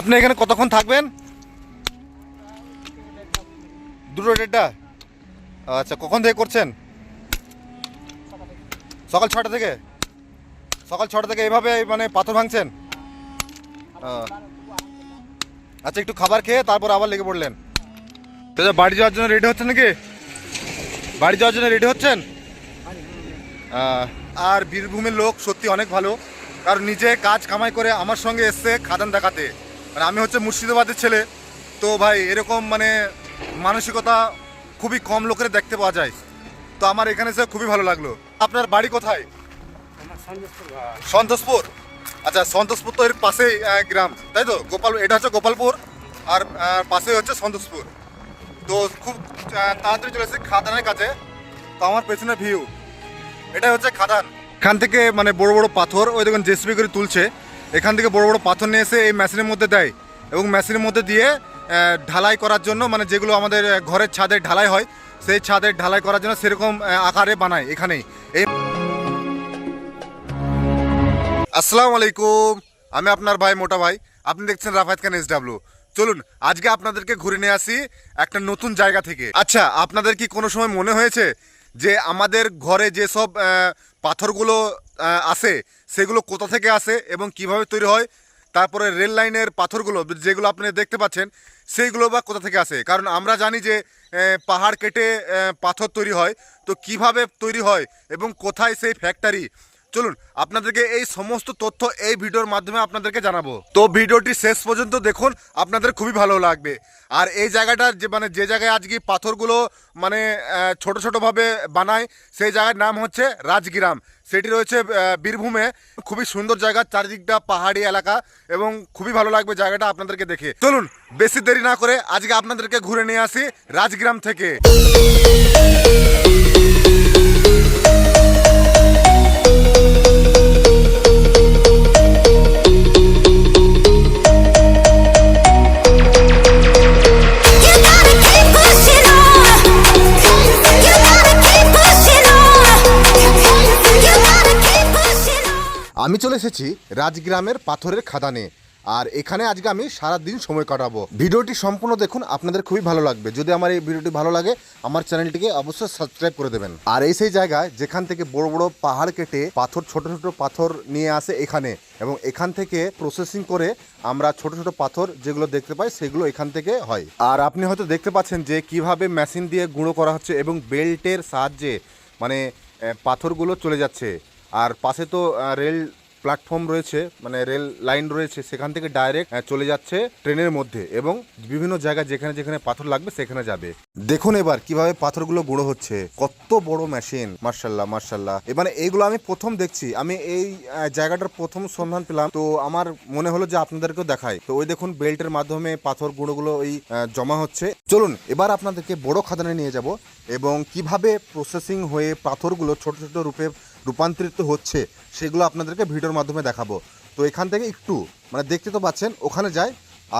আপনি এখানে কতক্ষণ থাকবেন? দুটো ডেটটা আচ্ছা কখন থেকে করছেন? সকাল ছটা থেকে? সকাল ছটা থেকে এইভাবে মানে পাথর ভাঙছেন? আচ্ছা একটু খাবার খেয়ে তারপর আবার লেগে পড়লেন। তো বাড়ি যাওয়ার জন্য রেডি হচ্ছেন নাকি? বাড়ি যাওয়ার জন্য রেডি হচ্ছেন? আর বীরভূমের লোক সত্যি অনেক ভালো। কারণ নিজে কাজ কামাই করে আমার সঙ্গে এসছে খাদান দেখাতে। মানে আমি হচ্ছে মুর্শিদাবাদের ছেলে তো ভাই এরকম মানে মানসিকতা খুবই কম লোকের দেখতে পাওয়া যায়। তো আমার এখানে এসে খুবই ভালো লাগল। আপনার বাড়ি কোথায়? সন্তোষপুর আচ্ছা সন্তোষপুর তো এর পাশেই গ্রাম তাই তো? গোপাল এটা হচ্ছে গোপালপুর আর পাশেই হচ্ছে সন্তোষপুর। তো খুব তাড়াতাড়ি চলে এসেছি খাদানের কাছে। তো আমার পেছনে ভিউ এটা হচ্ছে খাদান। এখান থেকে মানে বড় বড় পাথর ওই দেখুন জেসিবি করে তুলছে। এখান থেকে বড় বড় পাথর নিয়ে এসে এই মেশিনের মধ্যে দেয় এবং মেশিনের মধ্যে দিয়ে ঢালাই করার জন্য মানে যেগুলো আমাদের ঘরের ছাদের ঢালাই হয়, সেই ছাদের ঢালাই করার জন্য সেরকম আকারে বানায় এখানেই। এই আসসালামু আলাইকুম। আমি আপনার ভাই মোটা ভাই। আপনি দেখছেন রাফায়েত খান এস ডাব্লু চলুন, আজকে আপনাদেরকে ঘুরে নিয়ে আসি একটা নতুন জায়গা থেকে। আচ্ছা আপনাদের কি কোনো সময় মনে হয়েছে যে আমাদের ঘরে যেসব পাথরগুলো আসে সেগুলো কোথা থেকে আসে এবং কীভাবে তৈরি হয়, তারপরে রেল লাইনের পাথরগুলো যেগুলো আপনি দেখতে পাচ্ছেন, সেইগুলো বা কোথা থেকে আসে? কারণ আমরা জানি যে পাহাড় কেটে পাথর তৈরি হয়, তো কীভাবে তৈরি হয় এবং কোথায় সেই ফ্যাক্টরি চলুন, আপনাদেরকে এই সমস্ত তথ্য এই ভিডিওর মাধ্যমে আপনাদেরকে জানাব। তো ভিডিওটি শেষ পর্যন্ত দেখুন, আপনাদের খুবই ভালো লাগবে। আর এই জায়গাটা যে মানে যে জায়গায় আজকে পাথরগুলো মানে ছোট ছোটোভাবে বানায়, সেই জায়গার নাম হচ্ছে রাজগ্রাম। সেটি রয়েছে বীরভূমে। খুবই সুন্দর জায়গা, চারিদিকটা পাহাড়ি এলাকা এবং খুবই ভালো লাগবে জায়গাটা আপনাদেরকে দেখে। চলুন, বেশি দেরি না করে আজকে আপনাদেরকে ঘুরে নিয়ে আসি রাজগ্রাম থেকে। আমি চলে এসেছি রাজগ্রামের পাথরের খাদানে, আর এখানে আজকে আমি সারা দিন সময় কাটাবো। ভিডিওটি সম্পূর্ণ দেখুন, আপনাদের খুবই ভালো লাগবে। যদি আমার এই ভিডিওটি ভালো লাগে, আমার চ্যানেলটিকে অবশ্যই সাবস্ক্রাইব করে দেবেন। আর এই সেই জায়গায়, যেখান থেকে বড় বড় পাহাড় কেটে পাথর, ছোট ছোট পাথর নিয়ে আসে এখানে, এবং এখান থেকে প্রসেসিং করে আমরা ছোট ছোট পাথর যেগুলো দেখতে পাই, সেগুলো এখান থেকে হয়। আর আপনি হয়তো দেখতে পাচ্ছেন যে কীভাবে মেশিন দিয়ে গুঁড়ো করা হচ্ছে এবং বেল্টের সাহায্যে মানে পাথরগুলো চলে যাচ্ছে। আর পাশে তো রেল প্ল্যাটফর্ম রয়েছে মানে রেল লাইন রয়েছে, সেখান থেকে ডাইরেক্ট চলে যাচ্ছে ট্রেনের মধ্যে এবং বিভিন্ন জায়গায় যেখানে যেখানে পাথর লাগবে সেখানে যাবে। দেখুন এবার কীভাবে পাথরগুলো গুঁড়ো হচ্ছে। কত বড় মেশিন মার্শাল্লাহ মার্শাল্লাহ এবারে এইগুলো আমি প্রথম দেখছি। আমি এই জায়গাটার প্রথম সন্ধান পেলাম। তো আমার মনে হলো যে আপনাদেরকেও দেখাই। তো ওই দেখুন বেল্টের মাধ্যমে পাথর গুঁড়োগুলো ওই জমা হচ্ছে। চলুন, এবার আপনাদেরকে বড় খাদানে নিয়ে যাব এবং কীভাবে প্রসেসিং হয়ে পাথরগুলো ছোট ছোট রূপে রূপান্তরিত হচ্ছে, সেগুলো আপনাদেরকে ভিডিওর মাধ্যমে দেখাবো। তো এখান থেকে একটু মানে দেখতে তো পাচ্ছেন, ওখানে যায়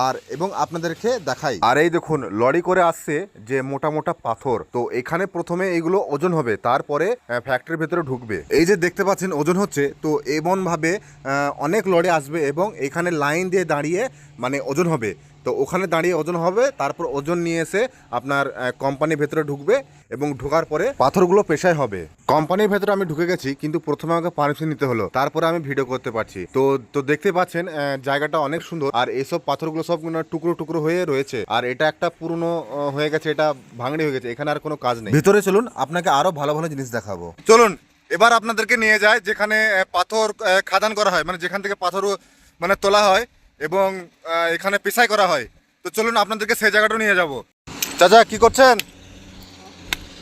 আর এবং আপনাদেরকে দেখাই। আর এই দেখুন, লরি করে আসছে যে মোটা মোটা পাথর। তো এখানে প্রথমে এগুলো ওজন হবে, তারপরে ফ্যাক্টরির ভেতরে ঢুকবে। এই যে দেখতে পাচ্ছেন, ওজন হচ্ছে, তো এমন ভাবে অনেক লরি আসবে এবং এখানে লাইন দিয়ে দাঁড়িয়ে মানে ওজন হবে। তো ওখানে দাঁড়িয়ে ওজন হবে তারপর ওজন নিয়ে এসে আপনার কোম্পানির ভেতরে ঢুকবে এবং ঢোকার পরে পাথরগুলো পেশায় হবে। কোম্পানির ভেতরে আমি ঢুকে গেছি কিন্তু প্রথমে আমাকে পারমিশন নিতে হলো। তারপরে আমি ভিডিও করতে পারছি। তো তো দেখতে পাচ্ছেন জায়গাটা অনেক সুন্দর। আর এইসব পাথরগুলো সব মানে টুকরো টুকরো হয়ে রয়েছে। আর এটা একটা পুরনো হয়ে গেছে এটা ভাঙড়ি হয়ে গেছে। এখানে আর কোনো কাজ নেই। ভিতরে চলুন আপনাকে আরও ভালো ভালো জিনিস দেখাবো। চলুন এবার আপনাদেরকে নিয়ে যায় যেখানে পাথর খাদান করা হয়। মানে যেখান থেকে পাথর মানে তোলা হয়। এবং এখানে পেশাই করা হয়। তো চলুন আপনাদেরকে সেই জায়গাটা নিয়ে যাব। চাচা কি করছেন?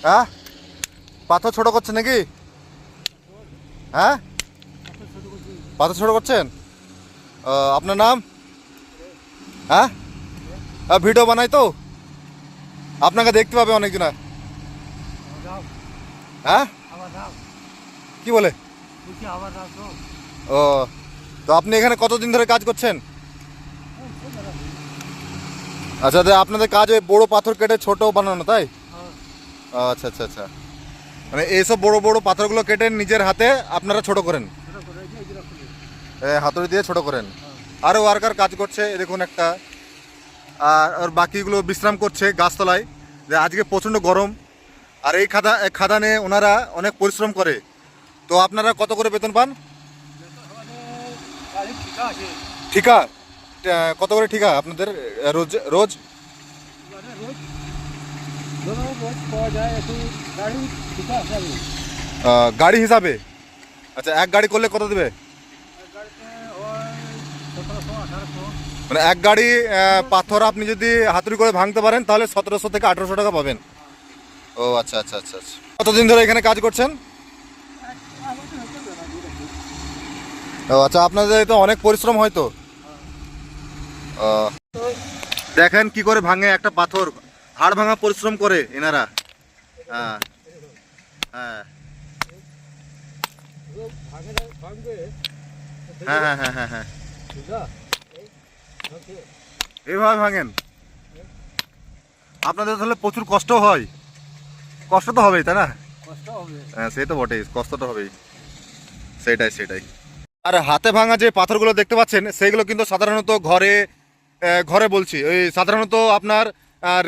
হ্যাঁ? পাথর ছোট করছেন নাকি? হ্যাঁ? পাথর ছোট করছেন? আপনার নাম? হ্যাঁ? আহ, ভিডিও বানাই তো। আপনাকে দেখতে পাবে অনেকজন হ্যাঁ? কি বলে? ও তো আপনি এখানে কতদিন ধরে কাজ করছেন? আচ্ছা তো আপনাদের কাজ ওই বড় পাথর কেটে ছোট বানানো তাই? ও, আচ্ছা আচ্ছা আচ্ছা। মানে এইসব বড় বড় পাথরগুলো কেটে নিজের হাতে আপনারা ছোট করেন? হাতুড়ি দিয়ে ছোট করেন? আরও ওয়ার্কার কাজ করছে দেখুন একটা। আর আর বাকিগুলো বিশ্রাম করছে গাছতলায়। যে আজকে প্রচণ্ড গরম আর এই খাদা খাদানে ওনারা অনেক পরিশ্রম করে। তো আপনারা কত করে বেতন পান? ঠিকা আহ, কত করে ঠিকা আপনাদের? রোজ রোজ? গাড়ি হিসাবে? আচ্ছা এক গাড়ি করলে কত দেবে? মানে এক গাড়ি পাথর আপনি যদি হাতুড়ি করে ভাঙতে পারেন তাহলে সতেরোশো থেকে আঠেরোশো টাকা পাবেন। ও আচ্ছা আচ্ছা আচ্ছা আচ্ছা। কতদিন ধরে এখানে কাজ করছেন? ও আচ্ছা আপনাদের তো অনেক পরিশ্রম হয় তো। ও, দেখেন কি করে ভাঙে একটা পাথর। হাড় ভাঙা পরিশ্রম করে এনারা। হ্যাঁ। হ্যাঁ। হ্যাঁ হ্যাঁ হ্যাঁ হ্যাঁ হ্যাঁ। এইভাবে ভাঙেন। আপনাদের তাহলে প্রচুর কষ্ট হয়। কষ্ট তো হবেই, তাই না? হ্যাঁ সে তো বটেই, কষ্ট তো হবেই। সেটাই সেটাই। আর হাতে ভাঙা যে পাথরগুলো দেখতে পাচ্ছেন সেইগুলো কিন্তু সাধারণত ঘরে ঘরে বলছি, ওই সাধারণত আপনার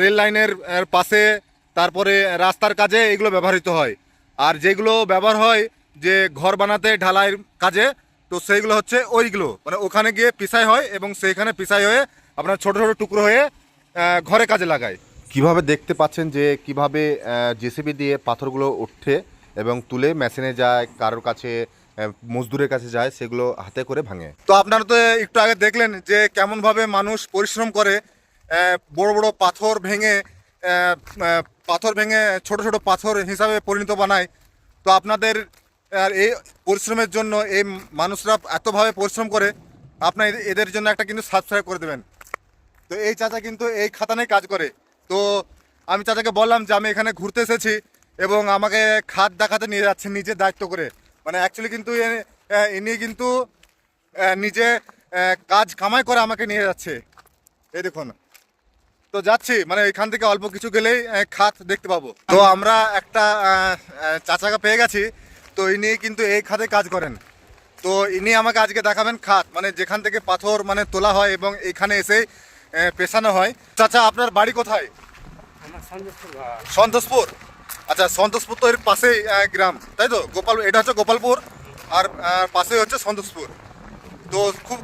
রেল লাইনের পাশে, তারপরে রাস্তার কাজে এগুলো ব্যবহৃত হয়। আর যেগুলো ব্যবহার হয় যে ঘর বানাতে, ঢালাইয়ের কাজে, তো সেইগুলো হচ্ছে ওইগুলো। মানে ওখানে গিয়ে পিসাই হয় এবং সেইখানে পিসাই হয়ে আপনার ছোট ছোট টুকরো হয়ে ঘরে কাজে লাগায়। কীভাবে দেখতে পাচ্ছেন যে কীভাবে জেসিবি দিয়ে পাথরগুলো উঠে এবং তুলে মেশিনে যায়, কারোর কাছে মজদুরের কাছে যায়, সেগুলো হাতে করে ভাঙে। তো আপনারা তো একটু আগে দেখলেন যে কেমনভাবে মানুষ পরিশ্রম করে বড় বড় পাথর ভেঙে পাথর ভেঙে ছোট ছোট পাথর হিসাবে পরিণত বানায়। তো আপনাদের, আর এই পরিশ্রমের জন্য এই মানুষরা এতভাবে পরিশ্রম করে, আপনার এদের- এদের জন্য একটা কিন্তু সাবস্ক্রাইব করে দেবেন। তো এই চাচা কিন্তু এই খাতানে কাজ করে। তো আমি চাচাকে বললাম যে আমি এখানে ঘুরতে এসেছি এবং আমাকে খাত দেখাতে নিয়ে যাচ্ছে নিজের দায়িত্ব করে। মানে অ্যাকচুয়ালি কিন্তু ইনি কিন্তু নিজে কাজ কামাই করে আমাকে নিয়ে যাচ্ছে। এই দেখুন। তো যাচ্ছি মানে এখান থেকে অল্প কিছু গেলেই খাত দেখতে পাবো। তো আমরা একটা চাচাকে পেয়ে গেছি। তো ইনি কিন্তু এই খাতে কাজ করেন। তো ইনি আমাকে আজকে দেখাবেন খাত। মানে যেখান থেকে পাথর মানে তোলা হয় এবং এখানে এসে পেশানো হয়। চাচা আপনার বাড়ি কোথায়? সন্তোষপুর? আচ্ছা সন্তোষপুর তো এর পাশেই গ্রাম। তাই তো? গোপাল, এটা হচ্ছে গোপালপুর। আর পাশেই হচ্ছে সন্তোষপুর। তো খুব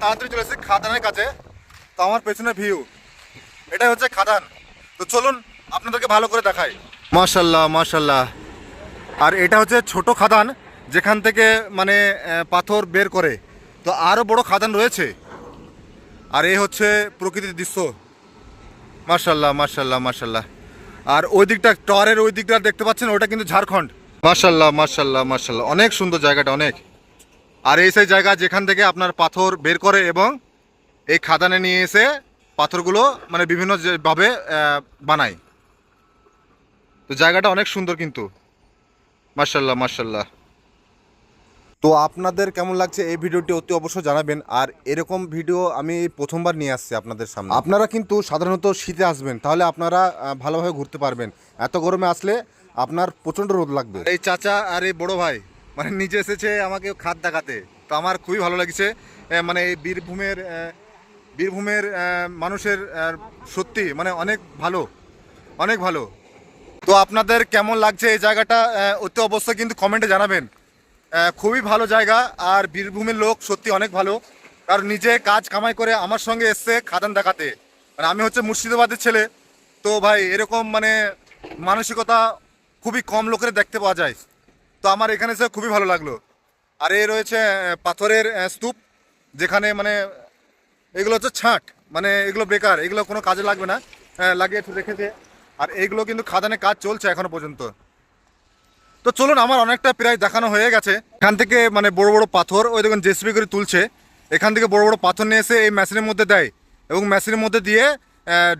তাড়াতাড়ি চলে এসেছি খাদানের কাছে। তো আমার পেছনে ভিউ এটাই হচ্ছে খাদান। তো চলুন, আপনাদেরকে ভালো করে দেখাই। মাশাল্লাহ মাশাল্লাহ। আর এটা হচ্ছে ছোট খাদান, যেখান থেকে মানে পাথর বের করে। তো আরও বড় খাদান রয়েছে। আর এই হচ্ছে প্রকৃতির দৃশ্য। মাশাল্লাহ মাশাল্লাহ মাশাল্লাহ। আর ওই দিকটা, টরের ওই দিকটা দেখতে পাচ্ছেন, ওটা কিন্তু ঝাড়খণ্ড। মার্শাল্লাহ মার্শাল্লাহ মার্শাল্লাহ অনেক সুন্দর জায়গাটা, অনেক। আর এই সেই জায়গা যেখান থেকে আপনার পাথর বের করে এবং এই খাদানে নিয়ে এসে পাথরগুলো মানে বিভিন্ন যে- ভাবে বানায়। তো জায়গাটা অনেক সুন্দর কিন্তু। মার্শাল্লাহ মাশাল্লাহ। তো আপনাদের কেমন লাগছে? এই ভিডিওটি অতি অবশ্যই জানাবেন। আর এরকম ভিডিও আমি প্রথমবার নিয়ে আসছি আপনাদের সামনে। আপনারা কিন্তু সাধারণত শীতে আসবেন, তাহলে আপনারা ভালোভাবে ঘুরতে পারবেন। এত গরমে আসলে আপনার প্রচণ্ড রোদ লাগবে। এই চাচা আর এই বড় ভাই মানে নিজে এসেছে আমাকে খাদ দেখাতে। তো আমার খুবই ভালো লাগছে। মানে এই বীরভূমের বীরভূমের মানুষের সত্যি মানে অনেক ভালো অনেক ভালো। তো আপনাদের কেমন লাগছে এই জায়গাটা? অতি অবশ্যই কিন্তু কমেন্টে জানাবেন। খুবই ভালো জায়গা আর বীরভূমের লোক সত্যি অনেক ভালো। কারণ নিজে কাজ কামাই করে আমার সঙ্গে এসছে খাদান দেখাতে। মানে আমি হচ্ছে মুর্শিদাবাদের ছেলে। তো ভাই এরকম মানে মানসিকতা খুবই কম লোকের দেখতে পাওয়া যায়। তো আমার এখানে এসে খুবই ভালো লাগল। আর এ রয়েছে পাথরের স্তূপ যেখানে মানে এগুলো হচ্ছে ছাঁট। মানে এগুলো বেকার এগুলো কোনো কাজে লাগবে না। আহ, লাগিয়ে রেখেছে আর এইগুলো কিন্তু খাদানে কাজ চলছে এখনও পর্যন্ত। তো চলুন, আমার অনেকটা প্রায় দেখানো হয়ে গেছে। এখান থেকে মানে বড় বড় পাথর, ওই দেখুন জেসিবি করে তুলছে। এখান থেকে বড় বড় পাথর নিয়ে এসে এই মেশিনের মধ্যে দেয় এবং মেশিনের মধ্যে দিয়ে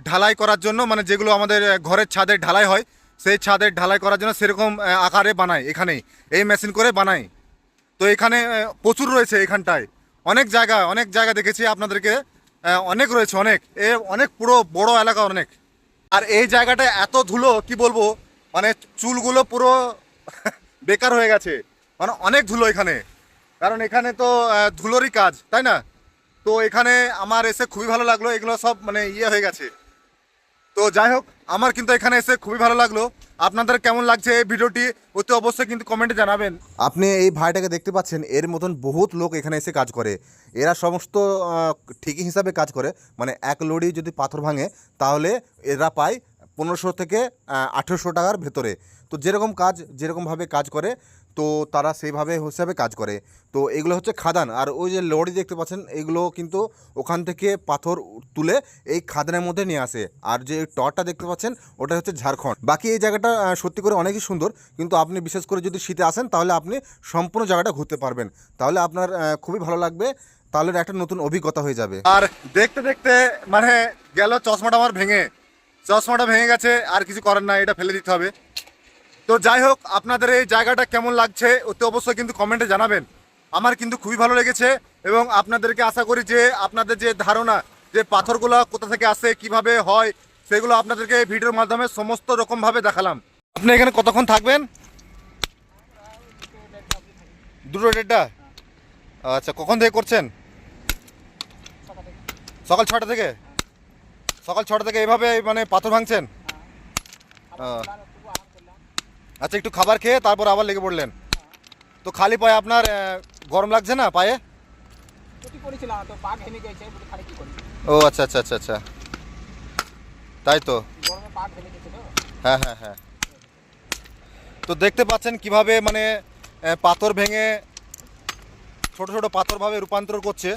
ঢালাই করার জন্য মানে যেগুলো আমাদের ঘরের ছাদের ঢালাই হয়, সেই ছাদের ঢালাই করার জন্য সেরকম আকারে বানায় এখানেই। এই মেশিন করে বানায়। তো এখানে প্রচুর রয়েছে এখানটায়। অনেক জায়গা অনেক জায়গা দেখেছি আপনাদেরকে। অনেক রয়েছে, অনেক। এ, অনেক পুরো বড় এলাকা অনেক। আর এই জায়গাটা এত ধুলো, কি বলব? মানে চুলগুলো পুরো বেকার হয়ে গেছে। মানে অনেক ধুলো এখানে। কারণ এখানে তো ধুলোরই কাজ, তাই না? তো এখানে আমার এসে খুবই ভালো লাগল, এগুলো সব মানে ইয়ে হয়ে গেছে। তো যাই হোক, আমার কিন্তু এখানে এসে খুবই ভালো লাগল। আপনাদের কেমন লাগছে এই ভিডিওটি, অতি অবশ্যই কিন্তু কমেন্টে জানাবেন। আপনি এই ভাইটাকে দেখতে পাচ্ছেন, এর মতন বহুত লোক এখানে এসে কাজ করে। এরা সমস্ত ঠিকই হিসাবে কাজ করে। মানে এক লড়ি যদি পাথর ভাঙে, তাহলে এরা পায় পনেরোশো থেকে আঠেরোশো টাকার ভেতরে। তো যেরকম কাজ, যেরকমভাবে কাজ করে, তো তারা সেইভাবে হিসাবে কাজ করে। তো এগুলো হচ্ছে খাদান। আর ওই যে লরি দেখতে পাচ্ছেন, এগুলো কিন্তু ওখান থেকে পাথর তুলে এই খাদানের মধ্যে নিয়ে আসে। আর যে টরটা দেখতে পাচ্ছেন, ওটা হচ্ছে ঝাড়খণ্ড। বাকি এই জায়গাটা সত্যি করে অনেকই সুন্দর। কিন্তু আপনি বিশেষ করে যদি শীতে আসেন, তাহলে আপনি সম্পূর্ণ জায়গাটা ঘুরতে পারবেন। তাহলে আপনার খুবই ভালো লাগবে। তাহলে একটা নতুন অভিজ্ঞতা হয়ে যাবে। আর দেখতে দেখতে মানে গেল চশমাটা আমার ভেঙে। চশমাটা ভেঙে গেছে, আর কিছু করার নাই, এটা ফেলে দিতে হবে। তো যাই হোক, আপনাদের এই জায়গাটা কেমন লাগছে, অতি অবশ্যই কিন্তু কমেন্টে জানাবেন। আমার কিন্তু খুবই ভালো লেগেছে, এবং আপনাদেরকে আশা করি যে আপনাদের যে ধারণা, যে পাথরগুলো কোথা থেকে আসে, কীভাবে হয়, সেগুলো আপনাদেরকে এই ভিডিওর মাধ্যমে সমস্ত রকমভাবে দেখালাম। আপনি এখানে কতক্ষণ থাকবেন? দুটো ডেটটা আচ্ছা কখন থেকে করছেন? সকাল ছটা থেকে? সকাল ছটা থেকে এইভাবে মানে পাথর ভাঙছেন? আচ্ছা একটু খাবার খেয়ে তারপর আবার লেগে পড়লেন। তো খালি পায়ে আপনার গরম লাগছে না পায়ে? ও আচ্ছা আচ্ছা আচ্ছা আচ্ছা। তাই তো? হ্যাঁ হ্যাঁ হ্যাঁ। তো দেখতে পাচ্ছেন কীভাবে মানে পাথর ভেঙে ছোট ছোট পাথরভাবে রূপান্তর করছে।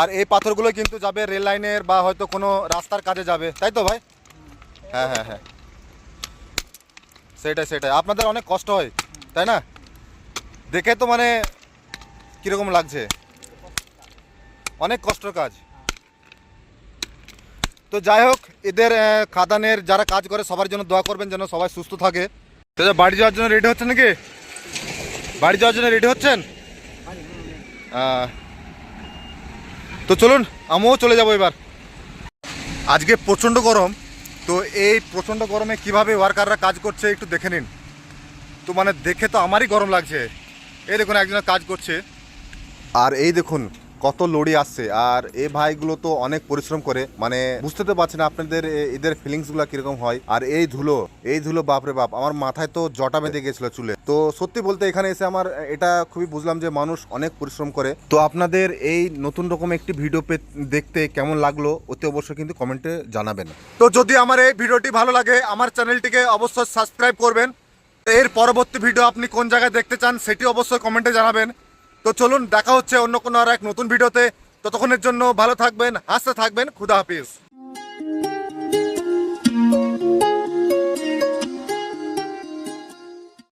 আর এই পাথরগুলো কিন্তু যাবে রেল লাইনের বা হয়তো কোনো রাস্তার কাজে যাবে। তাই তো ভাই? হ্যাঁ হ্যাঁ হ্যাঁ। সেটাই সেটাই। আপনাদের অনেক কষ্ট হয় তাই না? দেখে তো মানে কীরকম লাগছে। অনেক কষ্টের কাজ। তো যাই হোক এদের খাদানের যারা কাজ করে সবার জন্য দোয়া করবেন যেন সবাই সুস্থ থাকে। তো বাড়ি যাওয়ার জন্য রেডি হচ্ছেন নাকি? বাড়ি যাওয়ার জন্য রেডি হচ্ছেন? আহ, তো চলুন, আমিও চলে যাব এবার। আজকে প্রচণ্ড গরম, তো এই প্রচণ্ড গরমে কীভাবে ওয়ার্কাররা কাজ করছে একটু দেখে নিন। তো মানে দেখে তো আমারই গরম লাগছে। এই দেখুন একজন কাজ করছে। আর এই দেখুন কত লড়ি আসছে, আর এই ভাইগুলো তো অনেক পরিশ্রম করে মানে বুঝতে তো পারছেন আপনাদের এ- এদের ফিলিংসগুলো কীরকম হয়। আর এই ধুলো এই ধুলো বাপরে বাপ, আমার মাথায় তো জটা বেঁধে গেছিল চুলে। তো সত্যি বলতে এখানে এসে আমার, এটা খুবই বুঝলাম যে মানুষ অনেক পরিশ্রম করে। তো আপনাদের এই নতুন রকম একটি ভিডিও পে, দেখতে কেমন লাগল, অতি অবশ্যই কিন্তু কমেন্টে জানাবেন। তো যদি আমার এই ভিডিওটি ভালো লাগে, আমার চ্যানেলটিকে অবশ্যই সাবস্ক্রাইব করবেন। এর পরবর্তী ভিডিও আপনি কোন জায়গায় দেখতে চান, সেটি অবশ্যই কমেন্টে জানাবেন। তো চলুন, দেখা হচ্ছে অন্য কোনো আর এক নতুন ভিডিওতে। ততক্ষণের জন্য ভালো থাকবেন, হাসতে থাকবেন, খুদা হাফিজ।